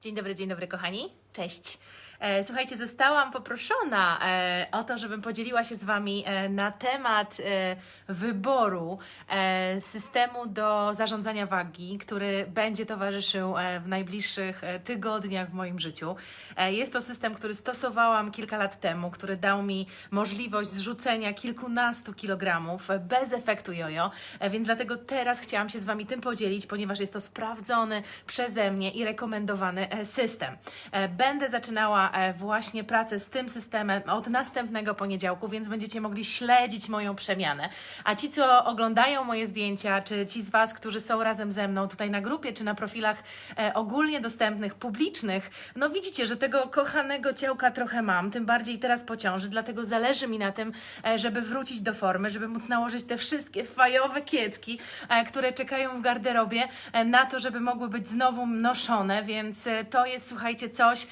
Dzień dobry, dzień dobry, kochani. Cześć. E, Słuchajcie, zostałam poproszona e, o to, żebym podzieliła się z Wami e, na temat wyboru systemu do zarządzania wagi, który będzie towarzyszył w najbliższych tygodniach w moim życiu. Jest to system, który stosowałam kilka lat temu, który dał mi możliwość zrzucenia kilkunastu kilogramów bez efektu jojo, więc dlatego teraz chciałam się z Wami tym podzielić, ponieważ jest to sprawdzony przeze mnie i rekomendowany system. Będę zaczynała e, właśnie pracę z tym systemem od następnego poniedziałku, więc będziecie mogli śledzić moją przemianę. A ci, co oglądają moje zdjęcia, czy ci z Was, którzy są razem ze mną tutaj na grupie, czy na profilach e, ogólnie dostępnych, publicznych, no widzicie, że tego kochanego ciałka trochę mam, tym bardziej teraz po ciąży, dlatego zależy mi na tym, e, żeby wrócić do formy, żeby móc nałożyć te wszystkie fajowe kiecki, które czekają w garderobie na to, żeby mogły być znowu noszone, więc to jest, słuchajcie, coś,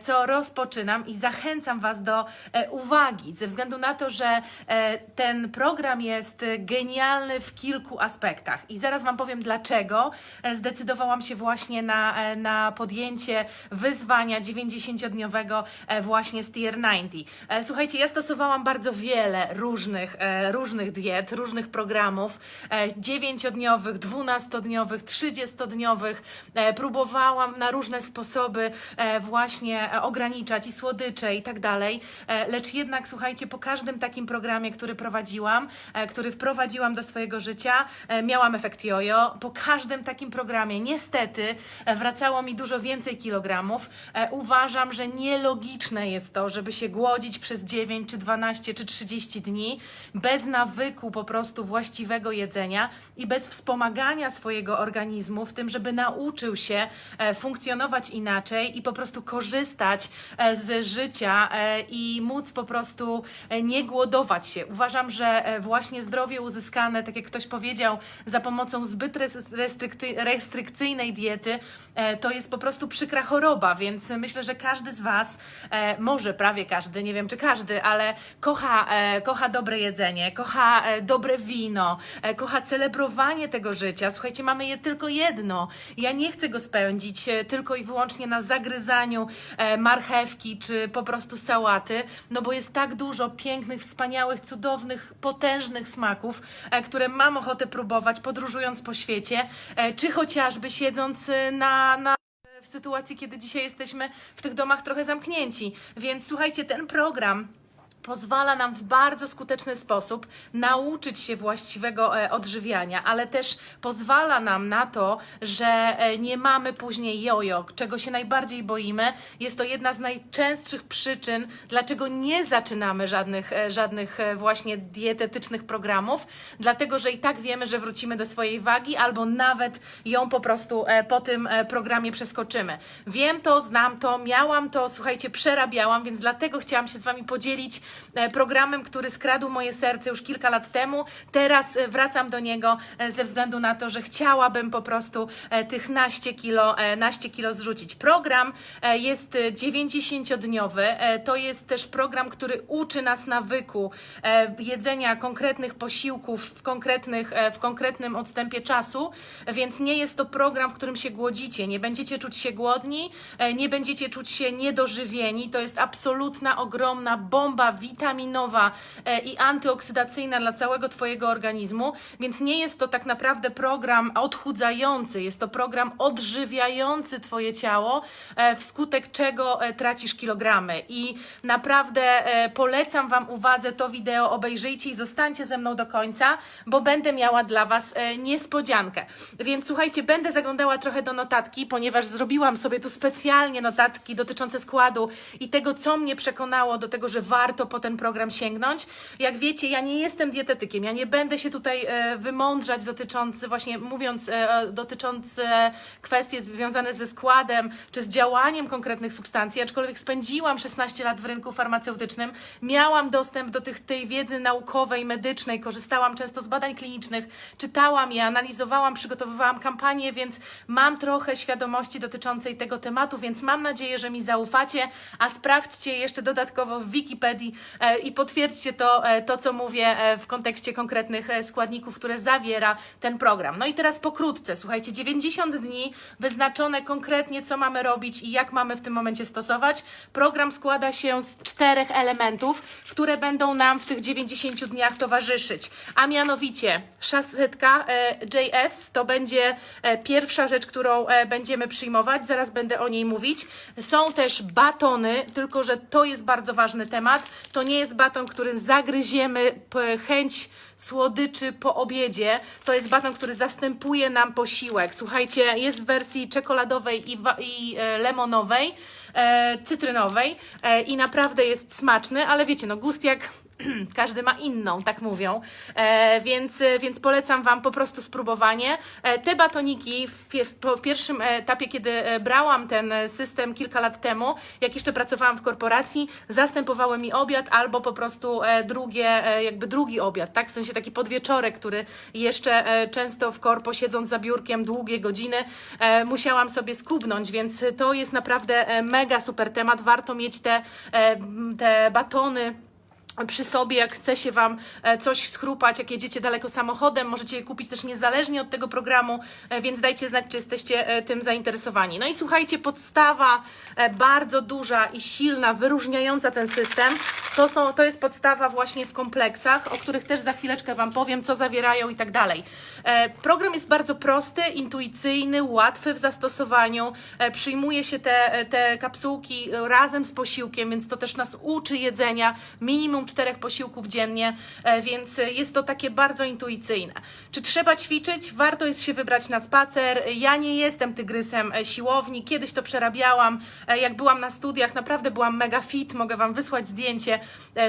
co rozpoczynam i zachęcam Was do e, uwagi, ze względu na to, że e, ten program jest genialny w kilku aspektach i zaraz Wam powiem dlaczego e, zdecydowałam się właśnie na, na podjęcie wyzwania 90-dniowego e, właśnie z Tier 90. E, Słuchajcie, ja stosowałam bardzo wiele różnych, różnych diet, różnych programów, e, 9-dniowych, 12-dniowych, 30-dniowych. E, Próbowałam na różne sposoby właśnie e, ograniczać i słodycze i tak dalej, E, lecz jednak słuchajcie, po każdym takim programie, który prowadziłam, e, który wprowadziłam do swojego życia, e, miałam efekt jojo. Po każdym takim programie niestety wracało mi dużo więcej kilogramów. Uważam, że nielogiczne jest to, żeby się głodzić przez 9 czy 12 czy 30 dni bez nawyku po prostu właściwego jedzenia i bez wspomagania swojego organizmu w tym, żeby nauczył się funkcjonować inaczej i po prostu korzystać z życia e, i móc po prostu e, nie głodować się. Uważam, że e, właśnie zdrowie uzyskane, tak jak ktoś powiedział, za pomocą zbyt restrykcyjnej diety, e, to jest po prostu przykra choroba, więc myślę, że każdy z Was, e, może prawie każdy, nie wiem czy każdy, ale kocha, e, kocha dobre jedzenie, kocha e, dobre wino, e, kocha celebrowanie tego życia. Słuchajcie, mamy je tylko jedno. Ja nie chcę go spędzić e, tylko i wyłącznie na zagryzaniu e, marchewki czy po prostu sałaty, no bo jest tak dużo pięknych, wspaniałych, cudownych, potężnych smaków, e, które mam ochotę próbować podróżując po świecie, e, czy chociażby siedząc e, na, na w sytuacji, kiedy dzisiaj jesteśmy w tych domach trochę zamknięci. Więc słuchajcie, ten program pozwala nam w bardzo skuteczny sposób nauczyć się właściwego e, odżywiania, ale też pozwala nam na to, że e, nie mamy później jojo, czego się najbardziej boimy. Jest to jedna z najczęstszych przyczyn, dlaczego nie zaczynamy żadnych, e, żadnych właśnie dietetycznych programów, dlatego że i tak wiemy, że wrócimy do swojej wagi albo nawet ją po prostu po tym programie przeskoczymy. Wiem to, znam to, miałam to, słuchajcie, przerabiałam, więc dlatego chciałam się z Wami podzielić programem, który skradł moje serce już kilka lat temu. Teraz e, wracam do niego e, ze względu na to, że chciałabym po prostu e, tych naście kilo, e, naście kilo zrzucić. Program e, jest e, 90-dniowy. E, To jest też program, który uczy nas nawyku e, jedzenia konkretnych posiłków w, konkretnych, e, w konkretnym odstępie czasu, więc nie jest to program, w którym się głodzicie. Nie będziecie czuć się głodni, e, nie będziecie czuć się niedożywieni. To jest absolutna, ogromna bomba witaminowa e, i antyoksydacyjna dla całego Twojego organizmu, więc nie jest to tak naprawdę program odchudzający, jest to program odżywiający Twoje ciało, e, wskutek czego e, tracisz kilogramy. I naprawdę polecam Wam uwadze to wideo, obejrzyjcie i zostańcie ze mną do końca, bo będę miała dla Was niespodziankę. Więc słuchajcie, będę zaglądała trochę do notatki, ponieważ zrobiłam sobie tu specjalnie notatki dotyczące składu i tego, co mnie przekonało do tego, że warto po ten program sięgnąć. Jak wiecie, ja nie jestem dietetykiem, ja nie będę się tutaj e, wymądrzać dotyczący, właśnie mówiąc, e, dotyczące kwestie związane ze składem czy z działaniem konkretnych substancji, aczkolwiek spędziłam 16 lat w rynku farmaceutycznym, miałam dostęp do tych, tej wiedzy naukowej, medycznej, korzystałam często z badań klinicznych, czytałam je, analizowałam, przygotowywałam kampanię, więc mam trochę świadomości dotyczącej tego tematu, więc mam nadzieję, że mi zaufacie, a sprawdźcie jeszcze dodatkowo w Wikipedii, e, i potwierdźcie to, e, to, co mówię e, w kontekście konkretnych e, składników, które zawiera ten program. No i teraz pokrótce, słuchajcie, 90 dni wyznaczone konkretnie, co mamy robić i jak mamy w tym momencie stosować. Program składa się z czterech elementów, które będą nam w tych 90 dniach towarzyszyć, a mianowicie szasetka e, JS to będzie e, pierwsza rzecz, którą e, będziemy przyjmować, zaraz będę o niej mówić. Są też batony, tylko że to jest bardzo ważny temat. To nie jest baton, którym zagryziemy chęć słodyczy po obiedzie. To jest baton, który zastępuje nam posiłek. Słuchajcie, jest w wersji czekoladowej i, i e, lemonowej, e, cytrynowej e, i naprawdę jest smaczny, ale wiecie, no gust jak każdy ma inną, tak mówią, e, więc, więc polecam Wam po prostu spróbowanie. E, te batoniki w, w po pierwszym etapie, kiedy e, brałam ten system kilka lat temu, jak jeszcze pracowałam w korporacji, zastępowały mi obiad albo po prostu e, drugie, e, jakby drugi obiad, tak? W sensie taki podwieczorek, który jeszcze często w korpo siedząc za biurkiem długie godziny musiałam sobie skubnąć, więc to jest naprawdę mega super temat. Warto mieć te, te batony przy sobie, jak chce się Wam e, coś schrupać, jak jedziecie daleko samochodem, możecie je kupić też niezależnie od tego programu, e, więc dajcie znać, czy jesteście e, tym zainteresowani. No i słuchajcie, podstawa bardzo duża i silna, wyróżniająca ten system, to, są, to jest podstawa właśnie w kompleksach, o których też za chwileczkę Wam powiem, co zawierają i tak dalej. Program jest bardzo prosty, intuicyjny, łatwy w zastosowaniu, przyjmuje się te, te kapsułki razem z posiłkiem, więc to też nas uczy jedzenia, minimum czterech posiłków dziennie, e, więc jest to takie bardzo intuicyjne. Czy trzeba ćwiczyć? Warto jest się wybrać na spacer. Ja nie jestem tygrysem e, siłowni, kiedyś to przerabiałam, E, jak byłam na studiach, naprawdę byłam mega fit, mogę Wam wysłać zdjęcie,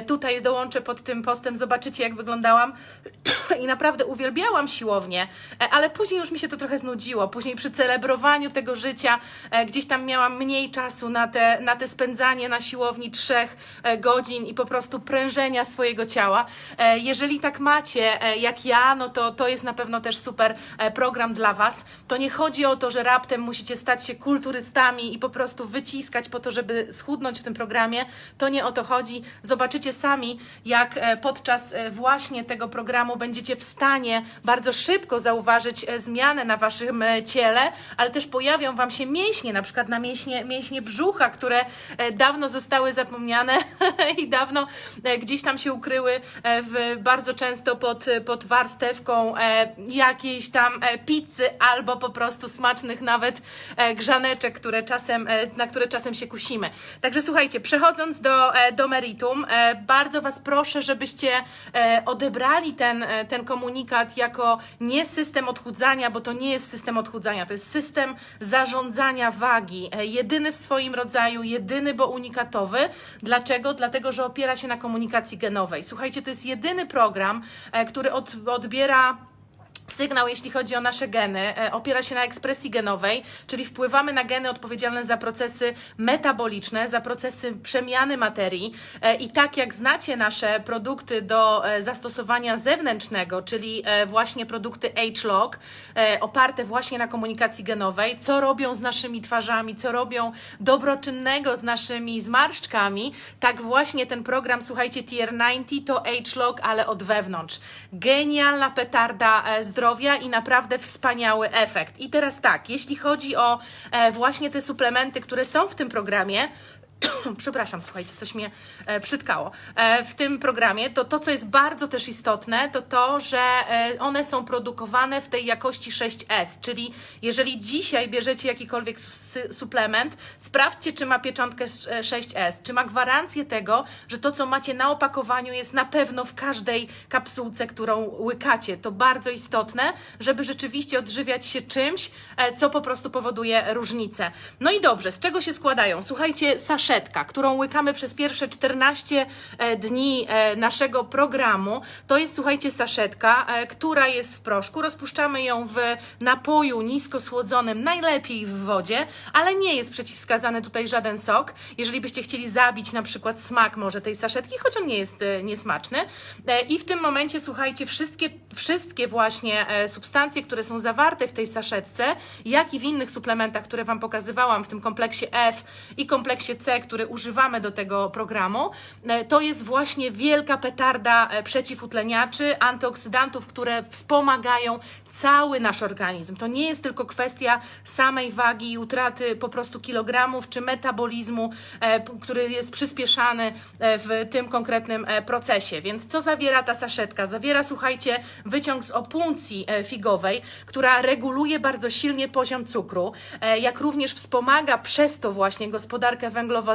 tutaj dołączę pod tym postem, zobaczycie jak wyglądałam. I naprawdę uwielbiałam siłownię, ale później już mi się to trochę znudziło, później przy celebrowaniu tego życia gdzieś tam miałam mniej czasu na te, na te spędzanie na siłowni trzech godzin i po prostu prężenia swojego ciała. E, Jeżeli tak macie e, jak ja, no to to jest na pewno też super e, program dla Was. To nie chodzi o to, że raptem musicie stać się kulturystami i po prostu wyciskać po to, żeby schudnąć w tym programie. To nie o to chodzi. Zobaczycie sami, jak podczas właśnie tego programu będziecie w stanie bardzo szybko zauważyć zmianę na Waszym ciele, ale też pojawią Wam się mięśnie, na przykład na mięśnie, mięśnie brzucha, które dawno zostały zapomniane i dawno gdzieś tam się ukryły e, w, bardzo często pod, pod warstewką e, jakiejś tam e, pizzy albo po prostu smacznych nawet e, grzaneczek, które czasem, e, na które czasem się kusimy. Także słuchajcie, przechodząc do, e, do meritum, e, bardzo Was proszę, żebyście e, odebrali ten, e, ten komunikat jako nie system odchudzania, bo to nie jest system odchudzania, to jest system zarządzania wagi. E, Jedyny w swoim rodzaju, jedyny, bo unikatowy. Dlaczego? Dlatego, że opiera się na komunikacji genowej. Słuchajcie, to jest jedyny program, e, który od, odbiera Sygnał, jeśli chodzi o nasze geny, e, opiera się na ekspresji genowej, czyli wpływamy na geny odpowiedzialne za procesy metaboliczne, za procesy przemiany materii. E, I tak jak znacie nasze produkty do e, zastosowania zewnętrznego, czyli właśnie produkty H-Log, oparte właśnie na komunikacji genowej, co robią z naszymi twarzami, co robią dobroczynnego z naszymi zmarszczkami, tak właśnie ten program, słuchajcie, Tier 90 to H-Log, ale od wewnątrz. Genialna petarda e, zdrowia i naprawdę wspaniały efekt. I teraz tak, jeśli chodzi o e, właśnie te suplementy, które są w tym programie, przepraszam, słuchajcie, coś mnie e, przytkało. E, w tym programie to to, co jest bardzo też istotne, to to, że e, one są produkowane w tej jakości 6S, czyli jeżeli dzisiaj bierzecie jakikolwiek su- suplement, sprawdźcie, czy ma pieczątkę sz- e, 6S, czy ma gwarancję tego, że to, co macie na opakowaniu jest na pewno w każdej kapsułce, którą łykacie. To bardzo istotne, żeby rzeczywiście odżywiać się czymś, e, co po prostu powoduje różnicę. No i dobrze, z czego się składają? Słuchajcie, saszetka, którą łykamy przez pierwsze 14 e, dni e, naszego programu, to jest, słuchajcie, saszetka, e, która jest w proszku. Rozpuszczamy ją w napoju nisko słodzonym, najlepiej w wodzie, ale nie jest przeciwwskazany tutaj żaden sok. Jeżeli byście chcieli zabić na przykład smak może tej saszetki, choć on nie jest niesmaczny. I w tym momencie, słuchajcie, wszystkie, wszystkie właśnie substancje, które są zawarte w tej saszetce, jak i w innych suplementach, które Wam pokazywałam w tym kompleksie F i kompleksie C, który używamy do tego programu, e, to jest właśnie wielka petarda e, przeciwutleniaczy, antyoksydantów, które wspomagają cały nasz organizm. To nie jest tylko kwestia samej wagi i utraty po prostu kilogramów czy metabolizmu, e, który jest przyspieszany w tym konkretnym procesie. Więc co zawiera ta saszetka? Zawiera, słuchajcie, wyciąg z opuncji figowej, która reguluje bardzo silnie poziom cukru, jak również wspomaga przez to właśnie gospodarkę węglowodanową,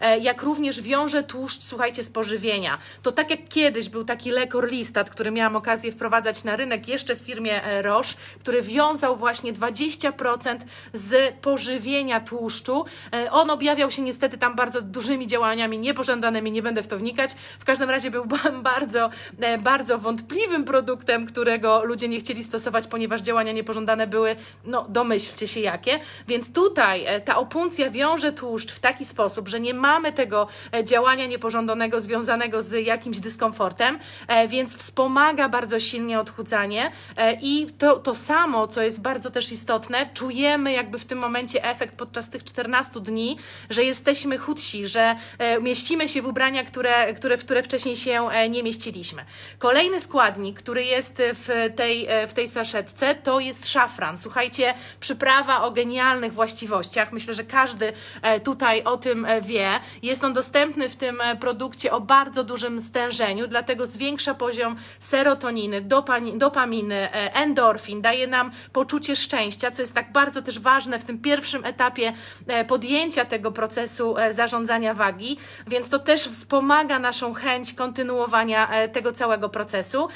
e, jak również wiąże tłuszcz, słuchajcie, z pożywienia. To tak jak kiedyś był taki lek Orlistat, który miałam okazję wprowadzać na rynek jeszcze w firmie e, Roche, który wiązał właśnie 20% z pożywienia tłuszczu. E, On objawiał się niestety tam bardzo dużymi działaniami niepożądanymi, nie będę w to wnikać. W każdym razie był ba- bardzo, bardzo wątpliwym produktem, którego ludzie nie chcieli stosować, ponieważ działania niepożądane były, no domyślcie się jakie. Więc tutaj ta opuncja wiąże tłuszcz w taki sposób, że nie mamy tego e, działania niepożądanego związanego z jakimś dyskomfortem, e, więc wspomaga bardzo silnie odchudzanie e, i to, to samo, co jest bardzo też istotne, czujemy jakby w tym momencie efekt podczas tych 14 dni, że jesteśmy chudsi, że mieścimy się w ubrania, które, które, w które wcześniej się nie mieściliśmy. Kolejny składnik, który jest w tej, w tej saszetce, to jest szafran. Słuchajcie, przyprawa o genialnych właściwościach. Myślę, że każdy e, o tym e, wie. Jest on dostępny w tym e, produkcie o bardzo dużym stężeniu, dlatego zwiększa poziom serotoniny, dopaminy, e, endorfin, daje nam poczucie szczęścia, co jest tak bardzo też ważne w tym pierwszym etapie podjęcia tego procesu zarządzania wagi, więc to też wspomaga naszą chęć kontynuowania tego całego procesu.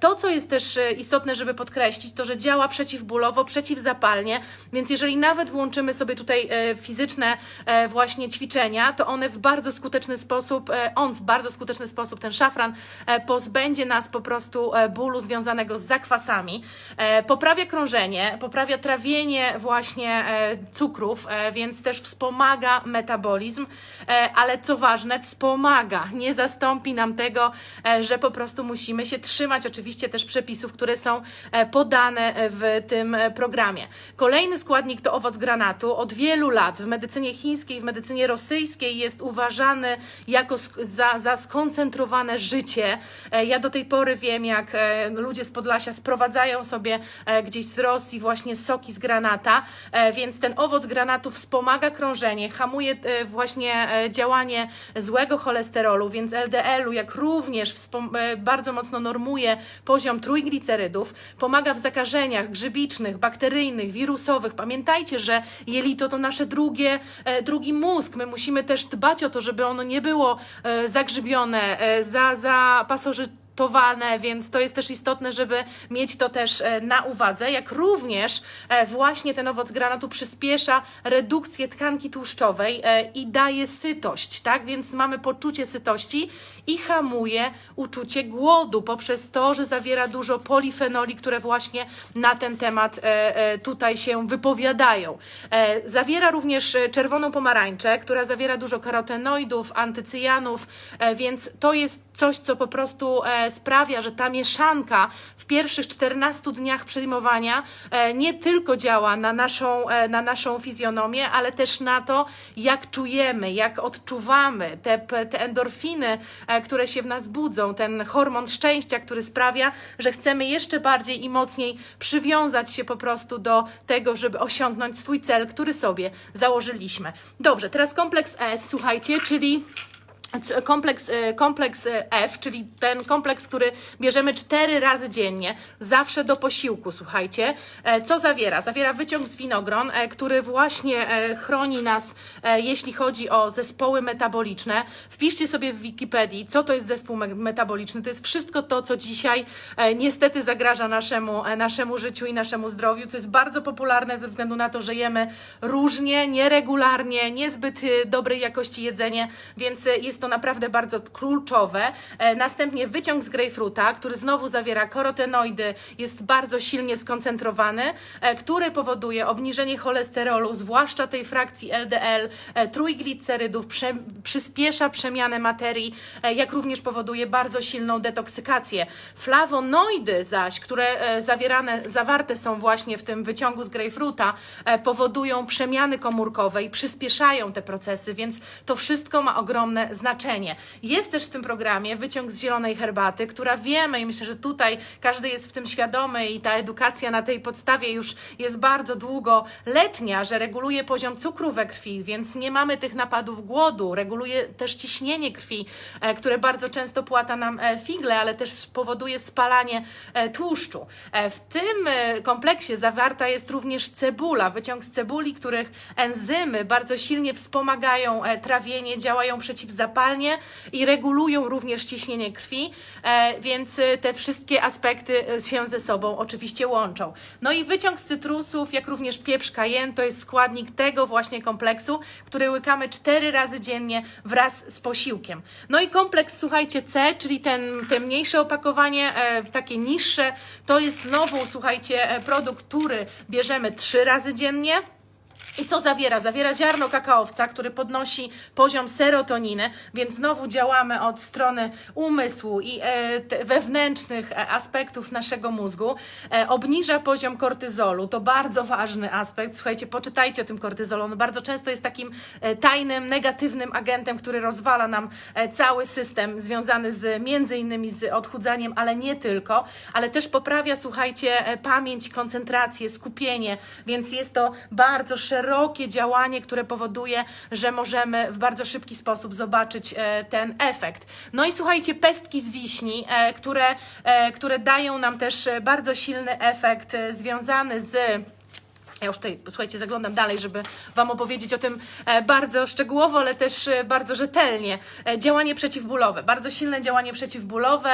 To, co jest też istotne, żeby podkreślić, to, że działa przeciwbólowo, przeciwzapalnie, więc jeżeli nawet włączymy sobie tutaj fizyczne właśnie ćwiczenia, to one w bardzo skuteczny sposób, e, on w bardzo skuteczny sposób, ten szafran, e, pozbędzie nas po prostu e, bólu związanego z zakwasami, poprawia krążenie, poprawia trawienie właśnie cukrów, więc też wspomaga metabolizm, ale co ważne, wspomaga, nie zastąpi nam tego, że po prostu musimy się trzymać oczywiście też przepisów, które są podane w tym programie. Kolejny składnik to owoc granatu. Od wielu lat w medycynie chińskiej, w medycynie rosyjskiej jest uważany jako za, za skoncentrowane życie. E, Ja do tej pory wiem, jak e, ludzie z Podlasia sprowadzają sobie e, gdzieś z Rosji właśnie soki z granata, więc ten owoc granatu wspomaga krążenie, hamuje właśnie działanie złego cholesterolu, więc LDL-u, jak również bardzo mocno normuje poziom trójglicerydów, pomaga w zakażeniach grzybicznych, bakteryjnych, wirusowych. Pamiętajcie, że jelito to nasze drugie, e, drugi mózg. My musimy też dbać o to, żeby ono nie było e, zagrzybione, e, za, zapasożytowane, więc to jest też istotne, żeby mieć to też e, na uwadze, jak również e, właśnie ten owoc granatu przyspiesza redukcję tkanki tłuszczowej e, i daje sytość, tak? Więc mamy poczucie sytości i hamuje uczucie głodu poprzez to, że zawiera dużo polifenoli, które właśnie na ten temat tutaj się wypowiadają. Zawiera również czerwoną pomarańczę, która zawiera dużo karotenoidów, antycyjanów, więc to jest coś, co po prostu sprawia, że ta mieszanka w pierwszych 14 dniach przyjmowania e, nie tylko działa na naszą, e, na naszą fizjonomię, ale też na to, jak czujemy, jak odczuwamy te, te endorfiny, e, które się w nas budzą, ten hormon szczęścia, który sprawia, że chcemy jeszcze bardziej i mocniej przywiązać się po prostu do tego, żeby osiągnąć swój cel, który sobie założyliśmy. Dobrze, teraz kompleks S, słuchajcie, czyli kompleks, e, kompleks e, F, czyli ten kompleks, który bierzemy cztery razy dziennie, zawsze do posiłku, słuchajcie. E, Co zawiera? Zawiera wyciąg z winogron, który właśnie chroni nas, jeśli chodzi o zespoły metaboliczne. Wpiszcie sobie w Wikipedii, co to jest zespół me- metaboliczny. To jest wszystko to, co dzisiaj niestety zagraża naszemu, naszemu życiu i naszemu zdrowiu, co jest bardzo popularne ze względu na to, że jemy różnie, nieregularnie, niezbyt dobrej jakości jedzenie, więc jest to naprawdę bardzo kluczowe. E, Następnie wyciąg z grejpfruta, który znowu zawiera karotenoidy, jest bardzo silnie skoncentrowany, e, który powoduje obniżenie cholesterolu, zwłaszcza tej frakcji LDL, e, trójglicerydów, prze, przyspiesza przemianę materii, jak również powoduje bardzo silną detoksykację. Flawonoidy zaś, które zawierane, zawarte są właśnie w tym wyciągu z grejpfruta, powodują przemiany komórkowe i przyspieszają te procesy, więc to wszystko ma ogromne znaczenie. Jest też w tym programie wyciąg z zielonej herbaty, która wiemy i myślę, że tutaj każdy jest w tym świadomy i ta edukacja na tej podstawie już jest bardzo długoletnia, że reguluje poziom cukru we krwi, więc nie mamy tych napadów głodu, reguluje też ciśnienie krwi, e, które bardzo często płata nam e, figle, ale też powoduje spalanie e, tłuszczu. W tym kompleksie zawarta jest również cebula, wyciąg z cebuli, których enzymy bardzo silnie wspomagają trawienie, działają przeciwzapalnie i regulują również ciśnienie krwi, e, więc e, te wszystkie aspekty e, się ze sobą oczywiście łączą. No i wyciąg z cytrusów, jak również pieprz cayenne, to jest składnik tego właśnie kompleksu, który łykamy cztery razy dziennie wraz z posiłkiem. No i kompleks, słuchajcie, C, czyli ten, te mniejsze opakowanie, takie niższe, to jest znowu, słuchajcie, produkt, który bierzemy trzy razy dziennie. I co zawiera? Zawiera ziarno kakaowca, który podnosi poziom serotoniny, więc znowu działamy od strony umysłu i e, wewnętrznych e, aspektów naszego mózgu. E, obniża poziom kortyzolu, to bardzo ważny aspekt. Słuchajcie, poczytajcie o tym kortyzolu. On bardzo często jest takim tajnym, negatywnym agentem, który rozwala nam cały system związany z między innymi z odchudzaniem, ale nie tylko, ale też poprawia, słuchajcie, pamięć, koncentrację, skupienie, więc jest to bardzo szerokie działanie, które powoduje, że możemy w bardzo szybki sposób zobaczyć e, ten efekt. No i słuchajcie, pestki z wiśni, e, które, e, które dają nam też bardzo silny efekt związany z ja już tutaj, słuchajcie, zaglądam dalej, żeby Wam opowiedzieć o tym e, bardzo szczegółowo, ale też e, bardzo rzetelnie. E, Działanie przeciwbólowe, bardzo silne działanie przeciwbólowe,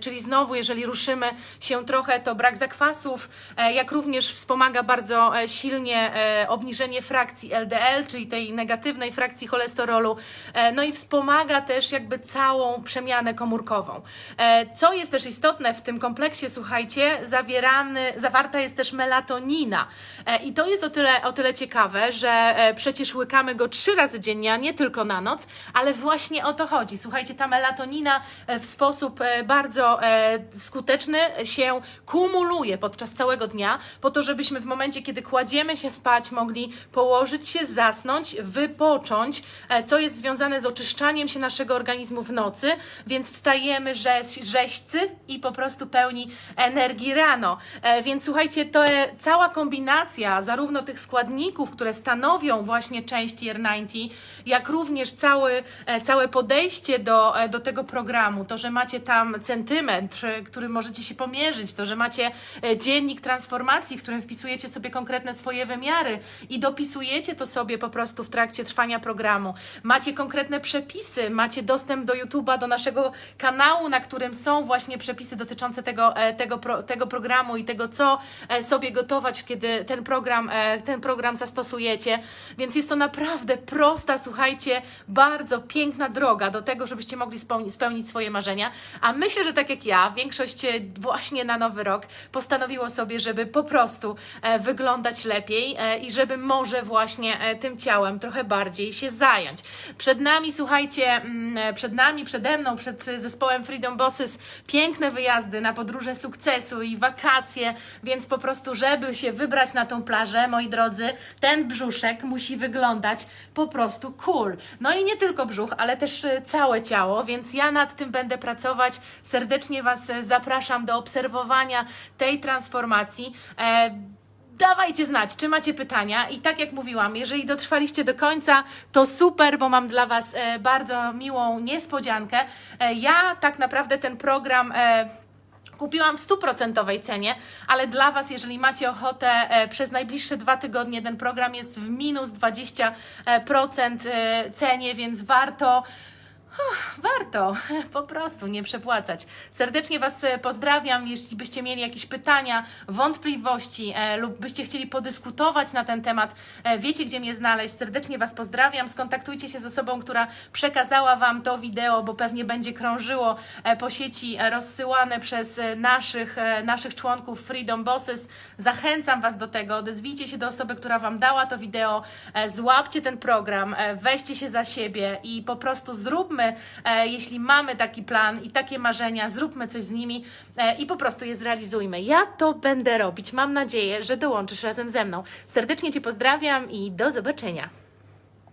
czyli znowu, jeżeli ruszymy się trochę, to brak zakwasów, jak również wspomaga bardzo silnie obniżenie frakcji LDL, czyli tej negatywnej frakcji cholesterolu, no i wspomaga też jakby całą przemianę komórkową. Co jest też istotne w tym kompleksie, słuchajcie, zawierany, zawarta jest też melatonina. I to jest o tyle, o tyle ciekawe, że e, przecież łykamy go trzy razy dziennie, a nie tylko na noc, ale właśnie o to chodzi. Słuchajcie, ta melatonina e, w sposób e, bardzo skuteczny się kumuluje podczas całego dnia, po to, żebyśmy w momencie, kiedy kładziemy się spać, mogli położyć się, zasnąć, wypocząć, co jest związane z oczyszczaniem się naszego organizmu w nocy, więc wstajemy rzeź, rzeźcy i po prostu pełni energii rano. Więc słuchajcie, to cała kombinacja zarówno tych składników, które stanowią właśnie część Tier 90, jak również cały, e, całe podejście do, e, do tego programu, to, że macie tam centymetr, który możecie się pomierzyć, to, że macie e, dziennik transformacji, w którym wpisujecie sobie konkretne swoje wymiary i dopisujecie to sobie po prostu w trakcie trwania programu. Macie konkretne przepisy, macie dostęp do YouTube'a, do naszego kanału, na którym są właśnie przepisy dotyczące tego, tego, tego programu i tego, co sobie gotować, kiedy ten program, e, ten program zastosujecie. Więc jest to naprawdę prosta, słuchajcie, bardzo piękna droga do tego, żebyście mogli spełnić, spełnić swoje marzenia. A myślę, że tak jak ja, większość e, właśnie na nowy rok postanowiło sobie, żeby po prostu e, wyglądać lepiej i żeby może właśnie tym ciałem trochę bardziej się zająć. Przed nami, słuchajcie, mm, przed nami, przede mną, przed zespołem Freedom Bosses piękne wyjazdy na podróże sukcesu i wakacje, więc po prostu, żeby się wybrać na tą plażę, moi drodzy, ten brzuszek musi wyglądać po prostu cool. No i nie tylko brzuch, ale też e, całe ciało, więc ja nad tym będę pracować. Serdecznie Was e, zapraszam do obserwowania tej transformacji. E, Dawajcie znać, czy macie pytania. I tak jak mówiłam, jeżeli dotrwaliście do końca, to super, bo mam dla Was e, bardzo miłą niespodziankę. Ja tak naprawdę ten program. E, Kupiłam w stuprocentowej cenie, ale dla Was, jeżeli macie ochotę, e, przez najbliższe dwa tygodnie ten program jest w minus 20% e, cenie, więc warto Warto po prostu nie przepłacać. Serdecznie Was e, pozdrawiam. Jeśli byście mieli jakieś pytania, wątpliwości e, lub byście chcieli podyskutować na ten temat, e, wiecie gdzie mnie znaleźć. Serdecznie Was pozdrawiam. Skontaktujcie się z osobą, która przekazała Wam to wideo, bo pewnie będzie krążyło e, po sieci, e, rozsyłane przez e, naszych, e, naszych członków Freedom Bosses. Zachęcam Was do tego. Odezwijcie się do osoby, która Wam dała to wideo. E, Złapcie ten program, e, weźcie się za siebie i po prostu zróbmy, e, jeśli mamy taki plan i takie marzenia, zróbmy coś z nimi e, i po prostu je zrealizujmy. Ja to będę robić. Mam nadzieję, że dołączysz razem ze mną. Serdecznie Cię pozdrawiam i do zobaczenia.